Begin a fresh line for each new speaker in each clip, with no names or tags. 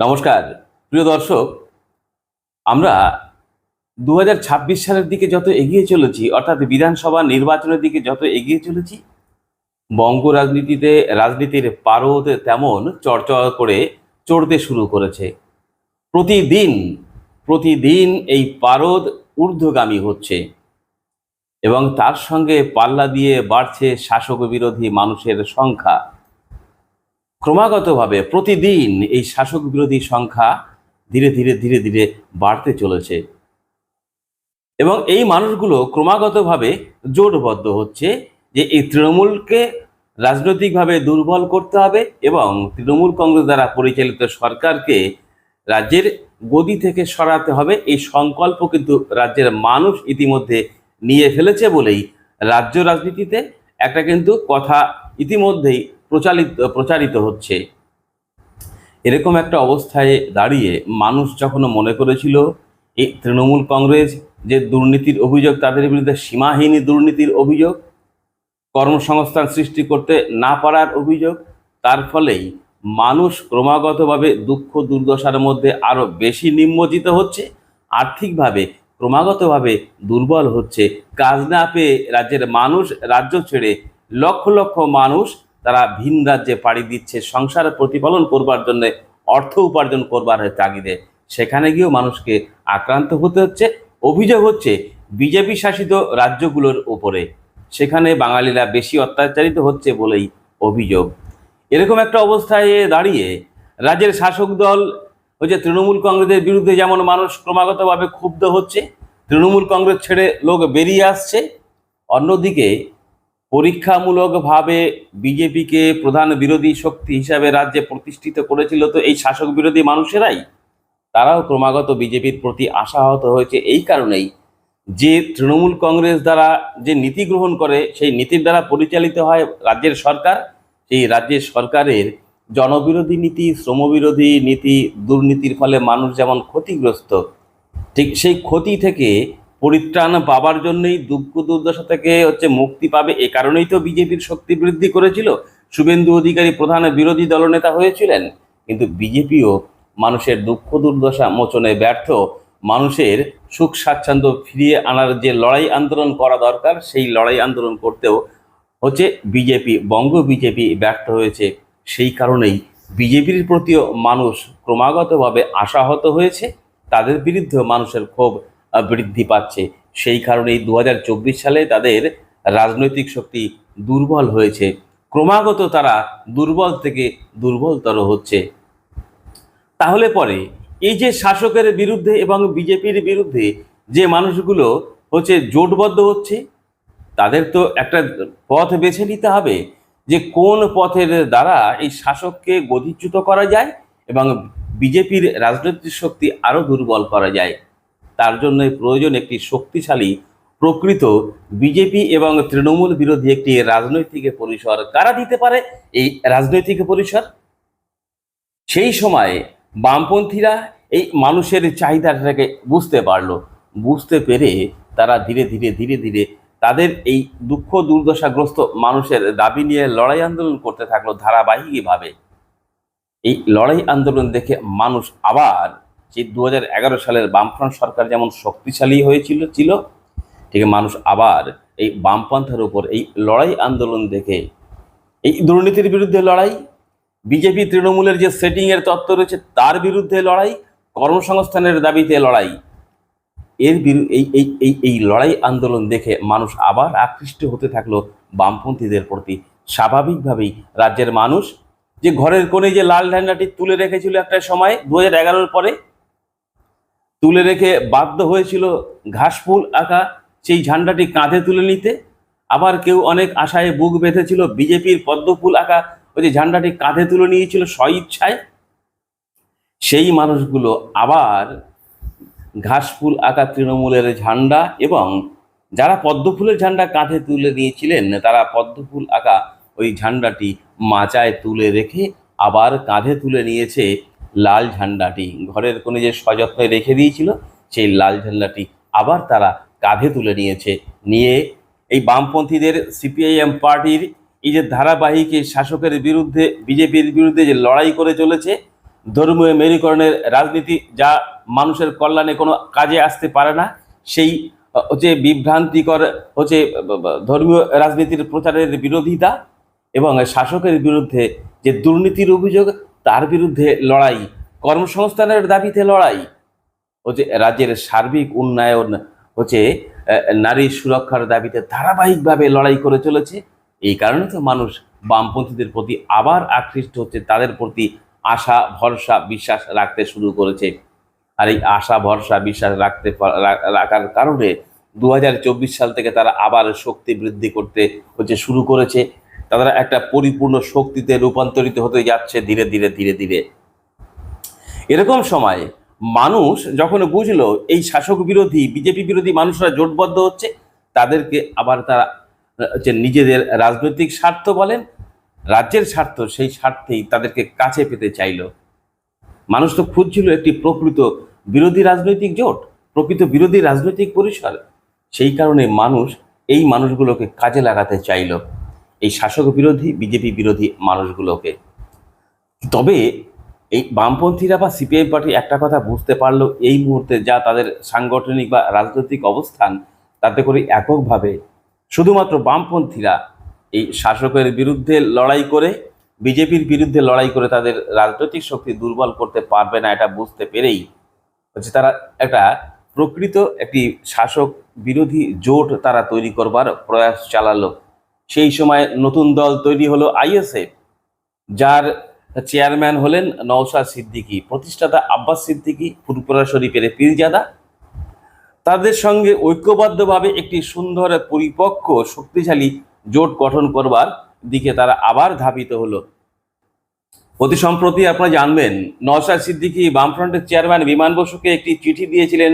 নমস্কার। প্রিয় দর্শক, আমরা দু হাজার ছাব্বিশ সালের দিকে যত এগিয়ে চলেছি, অর্থাৎ বিধানসভা নির্বাচনের দিকে যত এগিয়ে চলেছি, বঙ্গ রাজনীতিতে, রাজনীতির পারদ তেমন চর্চা করে চড়তে শুরু করেছে। প্রতিদিন প্রতিদিন এই পারদ ঊর্ধ্বগামী হচ্ছে এবং তার সঙ্গে পাল্লা দিয়ে বাড়ছে শাসক বিরোধী মানুষের সংখ্যা। ক্রমাগতভাবে প্রতিদিন এই শাসক বিরোধী সংখ্যা ধীরে ধীরে ধীরে ধীরে বাড়তে চলেছে। এবং এই মানুষগুলো ক্রমাগতভাবে জোটবদ্ধ হচ্ছে যে এই তৃণমূলকে রাজনৈতিকভাবে দুর্বল করতে হবে এবং তৃণমূল কংগ্রেস দ্বারা পরিচালিত সরকারকে রাজ্যের গদি থেকে সরাতে হবে। এই সংকল্প কিন্তু রাজ্যের মানুষ ইতিমধ্যে নিয়ে ফেলেছে বলেই রাজ্য রাজনীতিতে একটা কিন্তু কথা ইতিমধ্যেই প্রচালিত, প্রচারিত হচ্ছে। এরকম একটা অবস্থায় দাঁড়িয়ে মানুষ যখন মনে করেছিল এই তৃণমূল কংগ্রেস যে দুর্নীতির অভিযোগ, তাদের বিরুদ্ধে সীমাহীন দুর্নীতির অভিযোগ, কর্মসংস্থান সৃষ্টি করতে না পারার অভিযোগ, তার ফলেই মানুষ ক্রমাগতভাবে দুঃখ দুর্দশার মধ্যে আরও বেশি নিম্নজিত হচ্ছে, আর্থিকভাবে ক্রমাগতভাবে দুর্বল হচ্ছে। কাজ না পেয়ে রাজ্যের মানুষ, রাজ্য ছেড়ে লক্ষ লক্ষ মানুষ তারা ভিন রাজ্যে পাড়ি দিচ্ছে, সংসার প্রতিপালন করবার জন্য, অর্থ উপার্জন করবার তাগিদে। সেখানে গিয়েও মানুষকে আক্রান্ত হতে হচ্ছে, অভিযোগ হচ্ছে বিজেপি শাসিত রাজ্যগুলোর উপরে সেখানে বাঙালিরা বেশি অত্যাচারিত হচ্ছে বলেই অভিযোগ। এরকম একটা অবস্থায় দাঁড়িয়ে রাজ্যের শাসক দল হচ্ছে তৃণমূল কংগ্রেসের বিরুদ্ধে যেমন মানুষ ক্রমাগতভাবে ক্ষুব্ধ হচ্ছে, তৃণমূল কংগ্রেস ছেড়ে লোক বেরিয়ে আসছে, অন্যদিকে পরীক্ষামূলকভাবে বিজেপিকে প্রধান বিরোধী শক্তি হিসাবে রাজ্যে প্রতিষ্ঠিত করেছিল তো এই শাসক বিরোধী মানুষেরাই? তারাও ক্রমাগত বিজেপির প্রতি আশাহত হয়েছে এই কারণেই যে তৃণমূল কংগ্রেস দ্বারা যে নীতি গ্রহণ করে, সেই নীতির দ্বারা পরিচালিত হয় রাজ্যের সরকার। সেই রাজ্যের সরকারের জনবিরোধী নীতি, শ্রমবিরোধী নীতি, দুর্নীতির ফলে মানুষ যেমন ক্ষতিগ্রস্ত, ঠিক সেই ক্ষতি থেকে পরিত্রাণ পাবার জন্যই দুঃখ দুর্দশা থেকে হচ্ছে মুক্তি পাবে। এ কারণেই তো বিজেপির শক্তি বৃদ্ধি করেছিল। শুভেন্দু অধিকারী প্রধান বিরোধী দলনেতা হয়েছিলেন। কিন্তু বিজেপিও মানুষের দুঃখ দুর্দশা মোচনে ব্যর্থ। মানুষের সুখ স্বাচ্ছন্দ্য ফিরিয়ে আনার যে লড়াই আন্দোলন করা দরকার, সেই লড়াই আন্দোলন করতেও হচ্ছে বিজেপি, বঙ্গ বিজেপি ব্যর্থ হয়েছে। সেই কারণেই বিজেপির প্রতিও মানুষ ক্রমাগতভাবে আশাহত হয়েছে। তাদের বিরুদ্ধে মানুষের ক্ষোভ বৃদ্ধি পাচ্ছে। সেই কারণেই দু হাজার চব্বিশ সালে তাদের রাজনৈতিক শক্তি দুর্বল হয়েছে। ক্রমাগত তারা দুর্বল থেকে দুর্বলতর হচ্ছে। তাহলে পরে এই যে শাসকের বিরুদ্ধে এবং বিজেপির বিরুদ্ধে যে মানুষগুলো হচ্ছে জোটবদ্ধ হচ্ছে, তাদের তো একটা পথ বেছে নিতে হবে যে কোন পথের দ্বারা এই শাসককে গতিচ্যুত করা যায় এবং বিজেপির রাজনৈতিক শক্তি আরও দুর্বল করা যায়। তার জন্য প্রয়োজন একটি শক্তিশালী, প্রকৃত বিজেপি এবং তৃণমূল বিরোধী একটি রাজনৈতিক পরিসর। কারা দিতে পারে এই রাজনৈতিক পরিসর? সেই সময় বামপন্থীরা এই মানুষের চাহিদাটাকে বুঝতে পারল। বুঝতে পেরে তারা ধীরে ধীরে ধীরে ধীরে তাদের এই দুঃখ দুর্দশাগ্রস্ত মানুষের দাবি নিয়ে লড়াই আন্দোলন করতে থাকল ধারাবাহিকভাবে। এই লড়াই আন্দোলন দেখে মানুষ আবার সেই দু সালের বামফ্রন্ট সরকার যেমন শক্তিশালী হয়েছিল, ছিল, ঠিক মানুষ আবার এই বামপন্থার উপর এই লড়াই আন্দোলন দেখে এই দুর্নীতির বিরুদ্ধে লড়াই, বিজেপি তৃণমূলের যে সেটিংয়ের তত্ত্ব রয়েছে তার বিরুদ্ধে লড়াই, কর্মসংস্থানের দাবিতে লড়াই, এর এই এই এই এই লড়াই আন্দোলন দেখে মানুষ আবার আকৃষ্ট হতে থাকল বামপন্থীদের প্রতি। স্বাভাবিকভাবেই রাজ্যের মানুষ যে ঘরের কোণে যে লাল ঝান্ডাটি তুলে রেখেছিল একটা সময় দু হাজার পরে তুলে রেখে বাধ্য হয়েছিল ঘাসফুল আঁকা, সেই ঝান্ডাটি কাঁধে তুলে নিতে। আবার কেউ অনেক আশায় বুক বেঁধেছিল বিজেপির পদ্মফুল আঁকা, ওই যে ঝান্ডাটি কাঁধে তুলে নিয়েছিল স্বইচ্ছায়। সেই মানুষগুলো আবার ঘাসফুল আঁকা তৃণমূলের ঝান্ডা এবং যারা পদ্মফুলের ঝান্ডা কাঁধে তুলে নিয়েছিলেন, তারা পদ্মফুল আঁকা ওই ঝান্ডাটি মাচায় তুলে রেখে আবার কাঁধে তুলে নিয়েছে লাল ঝান্ডাটি ঘরের কোণে যে সযত্নে রেখে দিয়েছিল, সেই লাল ঝান্ডাটি আবার তারা কাঁধে তুলে নিয়েছে। নিয়ে এই বামপন্থীদের সিপিআইএম পার্টির এই যে ধারাবাহিক শাসকের বিরুদ্ধে, বিজেপির বিরুদ্ধে যে লড়াই করে চলেছে, ধর্মীয় মেরুকরণের রাজনীতি যা মানুষের কল্যাণে কোনো কাজে আসতে পারে না, সেই হচ্ছে বিভ্রান্তিকর হচ্ছে ধর্মীয় রাজনীতির প্রচারের বিরোধিতা এবং শাসকের বিরুদ্ধে যে দুর্নীতির অভিযোগ তার বিরুদ্ধে লড়াই, কর্মসংস্থানের দাবিতে লড়াই, হচ্ছে রাজ্যের সার্বিক উন্নয়ন, হচ্ছে নারী সুরক্ষার দাবিতে ধারাবাহিকভাবে লড়াই করে চলেছে। এই কারণে তো মানুষ বামপন্থীদের প্রতি আবার আকৃষ্ট হচ্ছে, তাদের প্রতি আশা, ভরসা, বিশ্বাস রাখতে শুরু করেছে। আর এই আশা, ভরসা, বিশ্বাস রাখতে রাখার কারণে দু হাজার চব্বিশ সাল থেকে তারা আবার শক্তি বৃদ্ধি করতে হচ্ছে শুরু করেছে। তারা একটা পরিপূর্ণ শক্তিতে রূপান্তরিত হতে যাচ্ছে ধীরে ধীরে ধীরে ধীরে। এরকম সময় মানুষ যখন বুঝলো এই শাসক বিরোধী, বিজেপি বিরোধী মানুষরা জোটবদ্ধ হচ্ছে, তাদেরকে আবার তারা হচ্ছে নিজেদের রাজনৈতিক স্বার্থ বলেন, রাজ্যের স্বার্থ, সেই স্বার্থেই তাদেরকে কাছে পেতে চাইলো। মানুষ তো খুঁজছিল একটি প্রকৃত বিরোধী রাজনৈতিক জোট, প্রকৃত বিরোধী রাজনৈতিক পরিসর। সেই কারণে মানুষ এই মানুষগুলোকে কাজে লাগাতে চাইলো। এই শাসক বিরোধী, বিজেপি বিরোধী মানুষগুলোকে। তবে এই বামপন্থীরা বা সিপিআই পার্টি একটা কথা বুঝতে পারল, এই মুহূর্তে যা তাদের সাংগঠনিক বা রাজনৈতিক অবস্থান, তাতে করে এককভাবে শুধুমাত্র বামপন্থীরা এই শাসকের বিরুদ্ধে লড়াই করে, বিজেপির বিরুদ্ধে লড়াই করে তাদের রাজনৈতিক শক্তি দুর্বল করতে পারবে না, এটা বুঝতে পেরেই হচ্ছে তারা একটা প্রকৃত একটি শাসক বিরোধী জোট তারা তৈরি করবার প্রয়াস চালালো। সেই সময় নতুন দল তৈরি হলো আইএসএফ যার চেয়ারম্যান হলেন নওশাদ সিদ্দিকী, প্রতিষ্ঠাতা আব্বাস সিদ্দিকী ফুরপুরা শরীফের পীরজাদা। তাদের সঙ্গে ঐক্যবদ্ধভাবে একটি সুন্দর পরিপক্ক, শক্তিশালী জোট গঠন করবার দিকে তারা আবার ধাবিত হলো। অতি সম্প্রতি আপনারা জানবেন, নওশাদ সিদ্দিকী বামফ্রন্টের চেয়ারম্যান বিমান বসুকে একটি চিঠি দিয়েছিলেন,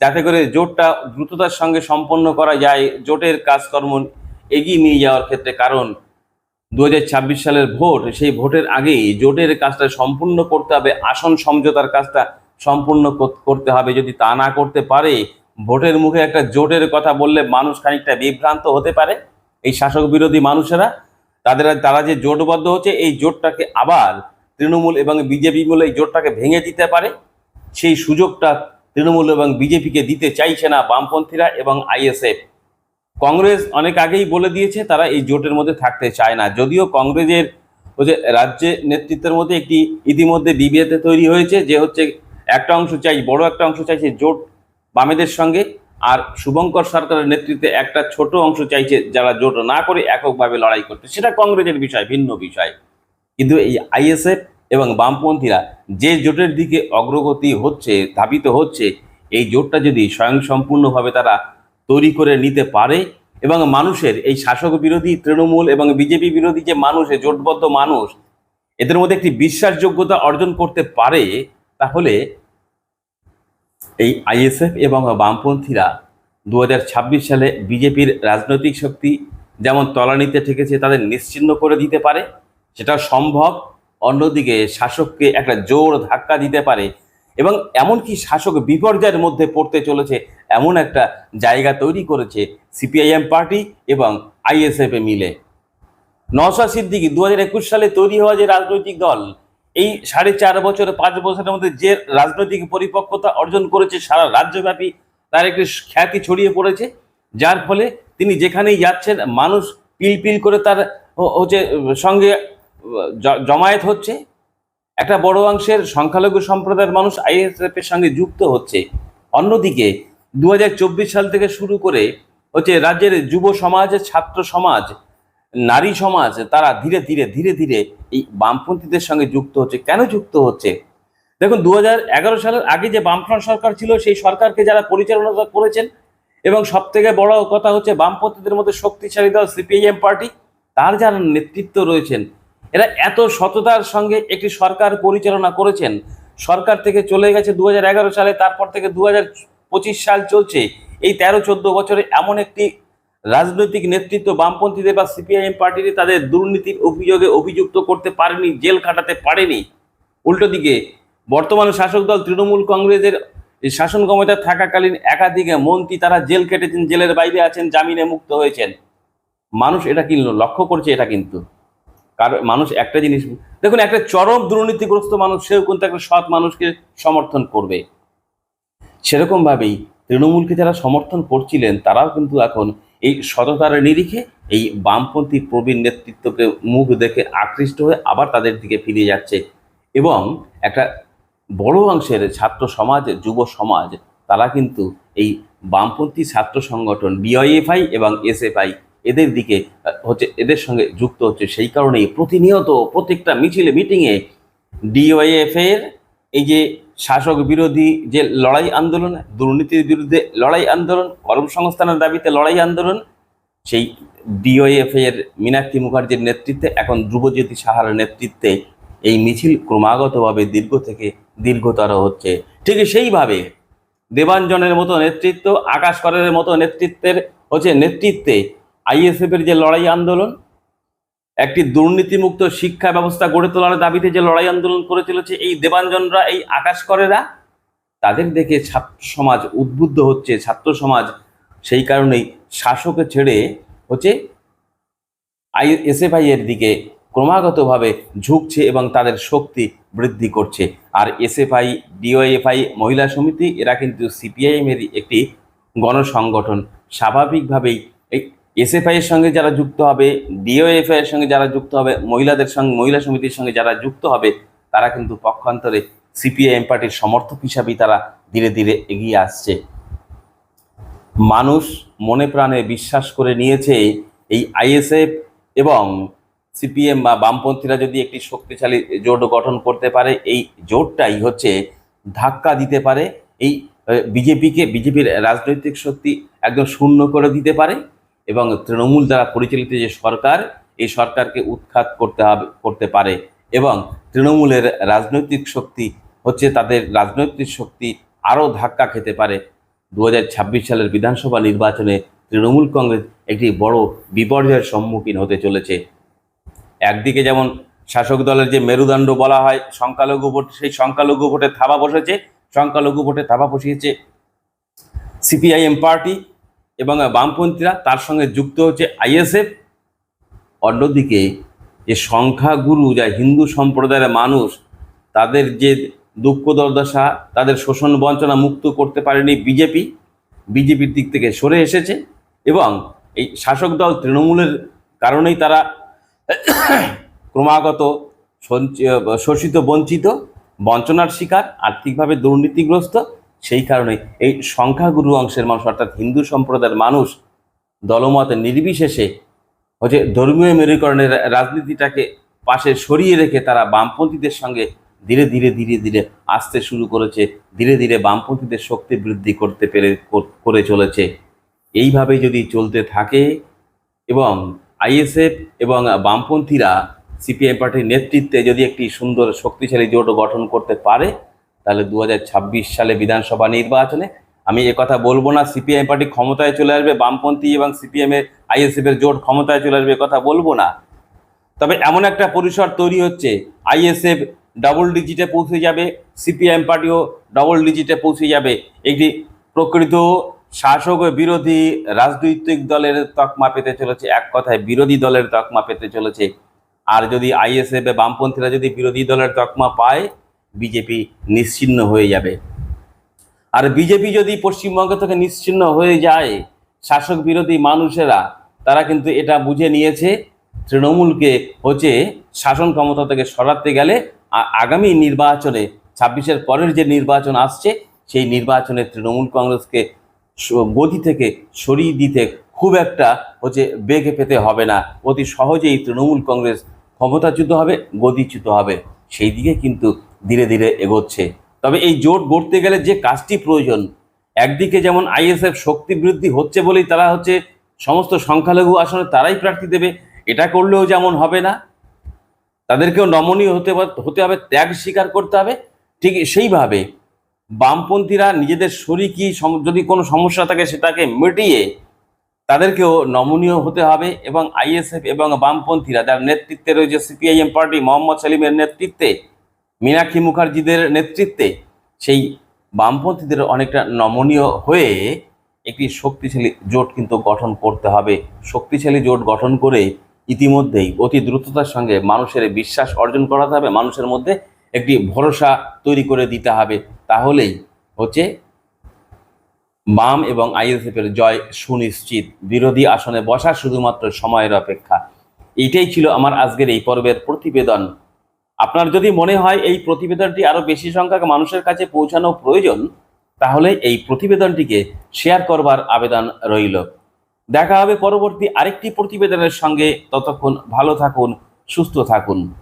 যাতে করে জোটটা দ্রুততার সঙ্গে সম্পন্ন করা যায়, জোটের কাজকর্ম এগিয়ে নিয়ে যাওয়ার ক্ষেত্রে কারণ দু হাজার ছাব্বিশ সালের ভোট, সেই ভোটের আগেই জোটের কাজটা সম্পূর্ণ করতে হবে, আসন সমঝোতার কাজটা সম্পূর্ণ কর- করতে হবে। যদি তা না করতে পারে, ভোটের মুখে একটা জোটের কথা বললে মানুষ খানিকটা বিভ্রান্ত হতে পারে। এই শাসক বিরোধী মানুষেরা, তাদের তারা যে জোটবদ্ধ হচ্ছে, এই জোটটাকে আবার তৃণমূল এবং বিজেপি মিলে এই জোটটাকে ভেঙে দিতে পারে। সেই সুযোগটা তৃণমূল এবং বিজেপিকে দিতে চাইছে না বামপন্থীরা এবং আইএসএফ। কংগ্রেস অনেক আগেই বলে দিয়েছে, তারা এই জোটের মধ্যে থাকতে চায় না। যদিও কংগ্রেসের হচ্ছে রাজ্যে নেতৃত্বের মধ্যে একটি ইতিমধ্যে বিবিএতে তৈরি হয়েছে, যে হচ্ছে একটা অংশ চাই, বড় একটা অংশ চাইছে জোট বামেদের সঙ্গে, আর শুভঙ্কর সরকারের নেতৃত্বে একটা ছোট অংশ চাইছে যারা জোট না করে এককভাবে লড়াই করতে। সেটা কংগ্রেসের বিষয়, ভিন্ন বিষয়। কিন্তু এই আইএসএফ এবং বামপন্থীরা যে জোটের দিকে অগ্রগতি হচ্ছে, ধাবিত হচ্ছে, এই জোটটা যদি স্বয়ংসম্পূর্ণভাবে তারা তৈরি করে নিতে পারে এবং মানুষের এই শাসক বিরোধী তৃণমূল এবং বিজেপি বিরোধী যে মানুষ জোটবদ্ধ মানুষ, এদের মধ্যে একটি বিশ্বাসযোগ্যতা অর্জন করতে পারে, তাহলে এই আইএসএফ এবং বামপন্থীরা দু হাজার ছাব্বিশ সালে বিজেপির রাজনৈতিক শক্তি যেমন তলানিতে ঠেকেছে, তাদের নিশ্চিহ্ন করে দিতে পারে। সেটা সম্ভব। অন্যদিকে শাসককে একটা জোর ধাক্কা দিতে পারে। এবং এমনকি শাসক বিপর্যয়ের মধ্যে পড়তে চলেছে এমন একটা জায়গা তৈরি করেছে সিপিআইএম পার্টি এবং আইএসএফ মিলে। নওশা সিদ্দিকী দু সালে তৈরি হওয়া যে রাজনৈতিক দল, এই সাড়ে চার বছর পাঁচ বছরের মধ্যে যে রাজনৈতিক পরিপক্কতা অর্জন করেছে সারা রাজ্যব্যাপী, তার একটি খ্যাতি ছড়িয়ে পড়েছে, যার ফলে তিনি যেখানেই যাচ্ছেন মানুষ পিল পিল করে তার হচ্ছে সঙ্গে জমায়েত হচ্ছে। একটা বড় অংশের সংখ্যালঘু সম্প্রদায়ের মানুষ আইএসএফ এর সঙ্গে যুক্ত হচ্ছে। অন্যদিকে দু হাজার চব্বিশ সাল থেকে শুরু করে হচ্ছে রাজ্যের যুব সমাজ, ছাত্র সমাজ, নারী সমাজ, তারা ধীরে ধীরে ধীরে ধীরে এই বামপন্থীদের সঙ্গে যুক্ত হচ্ছে। কেন যুক্ত হচ্ছে? দেখুন দু হাজার এগারো সালের আগে যে বামফ্রন্ট সরকার ছিল, সেই সরকারকে যারা পরিচালনা করেছেন এবং সব থেকে বড় কথা হচ্ছে বামপন্থীদের মধ্যে শক্তিশালী দল, সিপিআইএম পার্টি, তার যারা নেতৃত্ব রয়েছেন এরা এত সততার সঙ্গে একটি সরকার পরিচালনা করেছেন। সরকার থেকে চলে গেছে দু হাজার এগারো সালে, তারপর থেকে দু হাজার পঁচিশ সাল চলছে। এই তেরো চোদ্দ বছরে এমন একটি রাজনৈতিক নেতৃত্ব বামপন্থীদের বা সিপিআইএম পার্টির তাদের দুর্নীতির অভিযোগে অভিযুক্ত করতে পারেনি, জেল খাটাতে পারেনি। উল্টো দিকে, বর্তমান শাসক দল তৃণমূল কংগ্রেসের শাসন ক্ষমতায় থাকাকালীন একাধিক মন্ত্রী তারা জেল কেটেছেন, জেলের বাইরে আছেন, জামিনে মুক্ত হয়েছেন। মানুষ এটা কিনল, লক্ষ্য করছে এটা কিন্তু। কারণ মানুষ একটা জিনিস, দেখুন একটা চরম দুর্নীতিগ্রস্ত মানুষ, সেও কিন্তু একটা সৎ মানুষকে সমর্থন করবে। সেরকম ভাবেই তৃণমূলকে যারা সমর্থন করছিলেন, তারাও কিন্তু এখন এই সততার নিরিখে এই বামপন্থী প্রবীণ নেতৃত্বকে মুখ দেখে আকৃষ্ট হয়ে আবার তাদের দিকে ফিরে যাচ্ছে। এবং একটা বড় অংশের ছাত্র সমাজ, যুব সমাজ, তারা কিন্তু এই বামপন্থী ছাত্র সংগঠন বিআইএফআই এবং এসএফআই এদের দিকে হচ্ছে এদের সঙ্গে যুক্ত হচ্ছে সেই কারণেই প্রতিনিয়ত প্রত্যেকটা মিছিলে, মিটিংয়ে ডিওএফ এর এই যে শাসক বিরোধী যে লড়াই আন্দোলন, দুর্নীতির বিরুদ্ধে লড়াই আন্দোলন, কর্মসংস্থানের দাবিতে লড়াই আন্দোলন, সেই ডিওএফ এর মীনাক্ষী মুখার্জির নেতৃত্বে, এখন ধ্রুবজ্যোতি সাহার নেতৃত্বে এই মিছিল ক্রমাগতভাবে দীর্ঘ থেকে দীর্ঘতর হচ্ছে। ঠিক সেইভাবে দেবাঞ্জনের মতো নেতৃত্ব, আকাশ করের মতো নেতৃত্বের হচ্ছে নেতৃত্বে আইএসএফ এর যে লড়াই আন্দোলন, একটি দুর্নীতিমুক্ত শিক্ষা ব্যবস্থা গড়ে তোলার দাবিতে যে লড়াই আন্দোলন করে চলেছে এই দেবাঞ্জনরা, এই আকাশ করেরা তাদের দেখে ছাত্র সমাজ উদ্বুদ্ধ হচ্ছে, ছাত্র সমাজ সেই কারণেই শাসকে ছেড়ে হচ্ছে আই এসএফআই এর দিকে ক্রমাগতভাবে ঝুঁকছে এবং তাদের শক্তি বৃদ্ধি করছে। আর এসএফআই, ডিওএফআই, মহিলা সমিতি, এরা কিন্তু সিপিআইএম এর একটি গণসংগঠন। স্বাভাবিকভাবেই এসএফআই এর সঙ্গে যারা যুক্ত হবে, ডিওএফআই এর সঙ্গে যারা যুক্ত হবে, মহিলাদের সঙ্গে, মহিলা সমিতির সঙ্গে যারা যুক্ত হবে, তারা কিন্তু পক্ষান্তরে সিপিআইএম পার্টির সমর্থক হিসাবেই তারা ধীরে ধীরে এগিয়ে আসছে। মানুষ মনে প্রাণে বিশ্বাস করে নিয়েছে এই আইএসএফ এবং সিপিএম বা বামপন্থীরা যদি একটি শক্তিশালী জোট গঠন করতে পারে, এই জোটটাই হচ্ছে ধাক্কা দিতে পারে, এই বিজেপিকে, বিজেপির রাজনৈতিক শক্তি একদম শূন্য করে দিতে পারে। এবং তৃণমূল দ্বারা পরিচালিত যে সরকার, এই সরকারকে উৎখাত করতে হবে, করতে পারে এবং তৃণমূলের রাজনৈতিক শক্তি হচ্ছে তাদের রাজনৈতিক শক্তি আরও ধাক্কা খেতে পারে। দু হাজার ছাব্বিশ সালের বিধানসভা নির্বাচনে তৃণমূল কংগ্রেস একটি বড় বিপর্যয়ের সম্মুখীন হতে চলেছে। একদিকে যেমন শাসক দলের যে মেরুদণ্ড বলা হয়, সংখ্যালঘু ভোট, সেই সংখ্যালঘু ভোটে থাবা বসেছে, সংখ্যালঘু ভোটে থাবা বসিয়েছে। সিপিআইএম পার্টি এবং বামপন্থীরা তার সঙ্গে যুক্ত হচ্ছে আইএসএফ। অন্যদিকে যে সংখ্যাগুরু, যা হিন্দু সম্প্রদায়ের মানুষ, তাদের যে দুঃখ দুর্দশা, তাদের শোষণ বঞ্চনা মুক্ত করতে পারেনি বিজেপি, বিজেপির দিক থেকে সরে এসেছে এবং এই শাসক দল তৃণমূলের কারণেই তারা ক্রমাগত শোষিত, বঞ্চিত, বঞ্চনার শিকার, আর্থিকভাবে দুর্নীতিগ্রস্ত সেই কারণে এই সংখ্যাগুরু অংশের মানুষ, অর্থাৎ হিন্দু সম্প্রদায়ের মানুষ, দলমত নির্বিশেষে হচ্ছে ধর্মীয় মেরুকরণের রাজনীতিটাকে পাশে সরিয়ে রেখে তারা বামপন্থীদের সঙ্গে ধীরে ধীরে ধীরে ধীরে আসতে শুরু করেছে, ধীরে ধীরে বামপন্থীদের শক্তি বৃদ্ধি করতে পেরে, করে চলেছে। এইভাবে যদি চলতে থাকে এবং আইএসএফ এবং বামপন্থীরা সিপিআই পার্টির নেতৃত্বে যদি একটি সুন্দর, শক্তিশালী জোট গঠন করতে পারে তাহলে দু হাজার ছাব্বিশ সালে বিধানসভা নির্বাচনে আমি এ কথা বলব না সিপিআই পার্টি ক্ষমতায় চলে আসবে, বামপন্থী এবং সিপিএম এর আইএসএফ এর জোট ক্ষমতায় চলে আসবে কথা বলব না। তবে এমন একটা পরিসর তৈরি হচ্ছে, আইএসএফ ডাবল ডিজিটে পৌঁছে যাবে সিপিআইএম পার্টিও ডাবল ডিজিটে পৌঁছে যাবে। একটি প্রকৃত শাসক বিরোধী রাজনৈতিক দলের তকমা পেতে চলেছে, এক কথায় বিরোধী দলের তকমা পেতে চলেছে। আর যদি আইএসএফ বামপন্থীরা যদি বিরোধী দলের তকমা পায় বিজেপি নিশ্চিহ্ন হয়ে যাবে। আর বিজেপি যদি পশ্চিমবঙ্গ থেকে নিশ্চিহ্ন হয়ে যায়, শাসক বিরোধী মানুষেরা, তারা কিন্তু এটা বুঝে নিয়েছে, তৃণমূলকে হচ্ছে শাসন ক্ষমতা থেকে সরাতে গেলে আগামী নির্বাচনে, ছাব্বিশের পরের যে নির্বাচন আসছে, সেই নির্বাচনে তৃণমূল কংগ্রেসকে গদি থেকে সরিয়ে দিতে খুব একটা হচ্ছে বেগে পেতে হবে না। অতি সহজেই তৃণমূল কংগ্রেস ক্ষমতাচ্যুত হবে গদিচ্যুত হবে। সেই দিকে কিন্তু ধীরে ধীরে এগোচ্ছে। তবে এই জোট গড়তে গেলে যে কাজটি প্রয়োজন, একদিকে যেমন আইএসএফ শক্তি বৃদ্ধি হচ্ছে বলেই তারা হচ্ছে সমস্ত সংখ্যালঘু আসনে তারাই প্রার্থী দেবে, এটা করলেও যেমন হবে না। তাদেরকেও নমনীয় হতে হতে হবে, ত্যাগ স্বীকার করতে হবে। ঠিক সেইভাবে বামপন্থীরা নিজেদের শরিকি যদি কোনো সমস্যা থাকে সেটাকে মিটিয়ে তাদেরকেও নমনীয় হতে হবে এবং আইএসএফ এবং বামপন্থীরা যার নেতৃত্বে রয়েছে সিপিআইএম পার্টি, মোহাম্মদ সেলিমের নেতৃত্বে মীনাক্ষী মুখার্জিদের নেতৃত্বে সেই বামপন্থীদের অনেকটা নমনীয় হয়ে একটি শক্তিশালী জোট কিন্তু গঠন করতে হবে। শক্তিশালী জোট গঠন করে ইতিমধ্যেই অতি দ্রুততার সঙ্গে মানুষের বিশ্বাস অর্জন করাতে হবে, মানুষের মধ্যে একটি ভরসা তৈরি করে দিতে হবে। তাহলেই হচ্ছে বাম এবং আইএসএফের জয় সুনিশ্চিত। বিরোধী আসনে বসা শুধুমাত্র সময়ের অপেক্ষা। এইটাই ছিল আমার আজকের এই পর্বের প্রতিবেদন। আপনার যদি মনে হয় এই প্রতিবেদনটি আরও বেশি সংখ্যক মানুষের কাছে পৌঁছানো প্রয়োজন, তাহলে এই প্রতিবেদনটিকে শেয়ার করবার আবেদন রইল। দেখা হবে পরবর্তী আরেকটি প্রতিবেদনের সঙ্গে। ততক্ষণ ভালো থাকুন, সুস্থ থাকুন।